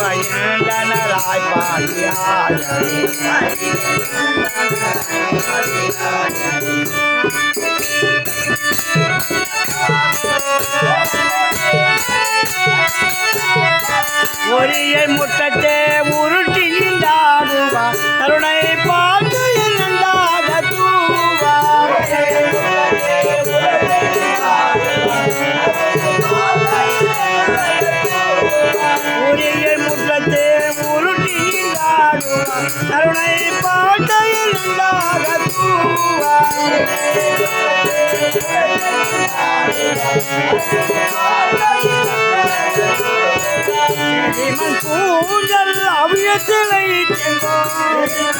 பயங்கராய் பாடியாய் ஒரியை கருணை தூவா இமன் கூந்தல் அவியத்திலை அறிவழிந்தனராய்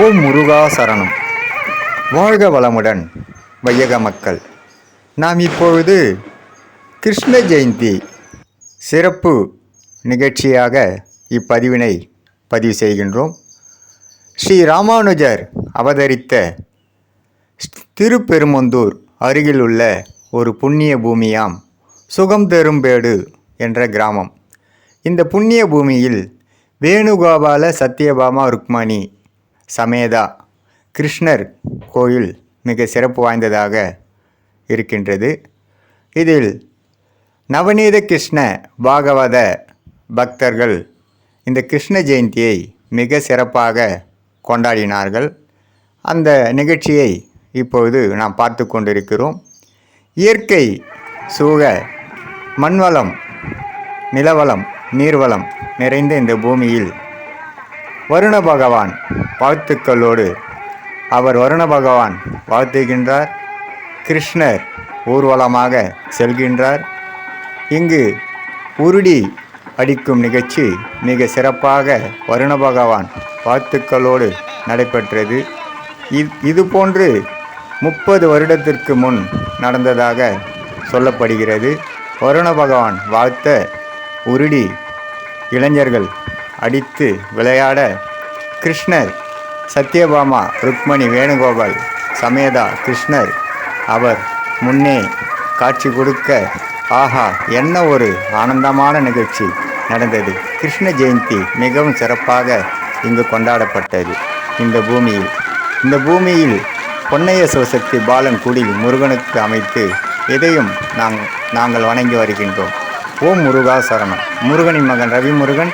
ஓம் முருகா சரணம் வாழ்க வளமுடன் வையக மக்கள். நாம் இப்பொழுது கிருஷ்ண ஜெயந்தி சிறப்பு நிகழ்ச்சியாக இப்பதிவினை பதிவு செய்கின்றோம். ஸ்ரீ ராமானுஜர் அவதரித்த திருப்பெருமந்தூர் அருகிலுள்ள ஒரு புண்ணிய பூமியாம் சுகம் தெரும்பேடு என்ற கிராமம். இந்த புண்ணிய பூமியில் வேணுகோபால சத்யபாமா ருக்மணி சமேதா. கிருஷ்ணர் கோயில் மிக சிறப்பு வாய்ந்ததாக இருக்கின்றது. இதில் நவநீத கிருஷ்ண பாகவத பக்தர்கள் இந்த கிருஷ்ண ஜெயந்தியை மிக சிறப்பாக கொண்டாடினார்கள். அந்த நிகழ்ச்சியை இப்பொழுது நாம் பார்த்து கொண்டிருக்கிறோம். இயற்கை சூழ மண்வளம் நிலவளம் நீர்வளம் நிறைந்த இந்த பூமியில் வருண பகவான் வாழ்த்துக்களோடு அவர் வருண பகவான் வாழ்த்துகின்றார். கிருஷ்ணர் ஊர்வலமாக செல்கின்றார். இங்கு உருடி அடிக்கும் நிகழ்ச்சி மிக சிறப்பாக வருண பகவான் வாழ்த்துக்களோடு நடைபெற்றது. இது இதுபோன்று முப்பது வருடத்திற்கு முன் நடந்ததாக சொல்லப்படுகிறது. வருண பகவான் வாழ்த்த உருடி இளைஞர்கள் அடித்து விளையாட கிருஷ்ணர் சத்யபாமா ருக்மணி வேணுகோபால் சமேதா கிருஷ்ணர் அவர் முன்னே காட்சி கொடுக்க ஆஹா என்ன ஒரு ஆனந்தமான நிகழ்ச்சி நடந்தது. கிருஷ்ண ஜெயந்தி மிகவும் சிறப்பாக இங்கு கொண்டாடப்பட்டது. இந்த பூமியில் இந்த பூமியில் பொன்னைய சிவசக்தி பாலன் குடில் முருகனுக்கு அமைத்து இதையும் நாங் நாங்கள் வணங்கி வருகின்றோம். ஓம் முருகா சரணம். முருகனின் மகன் ரவி முருகன்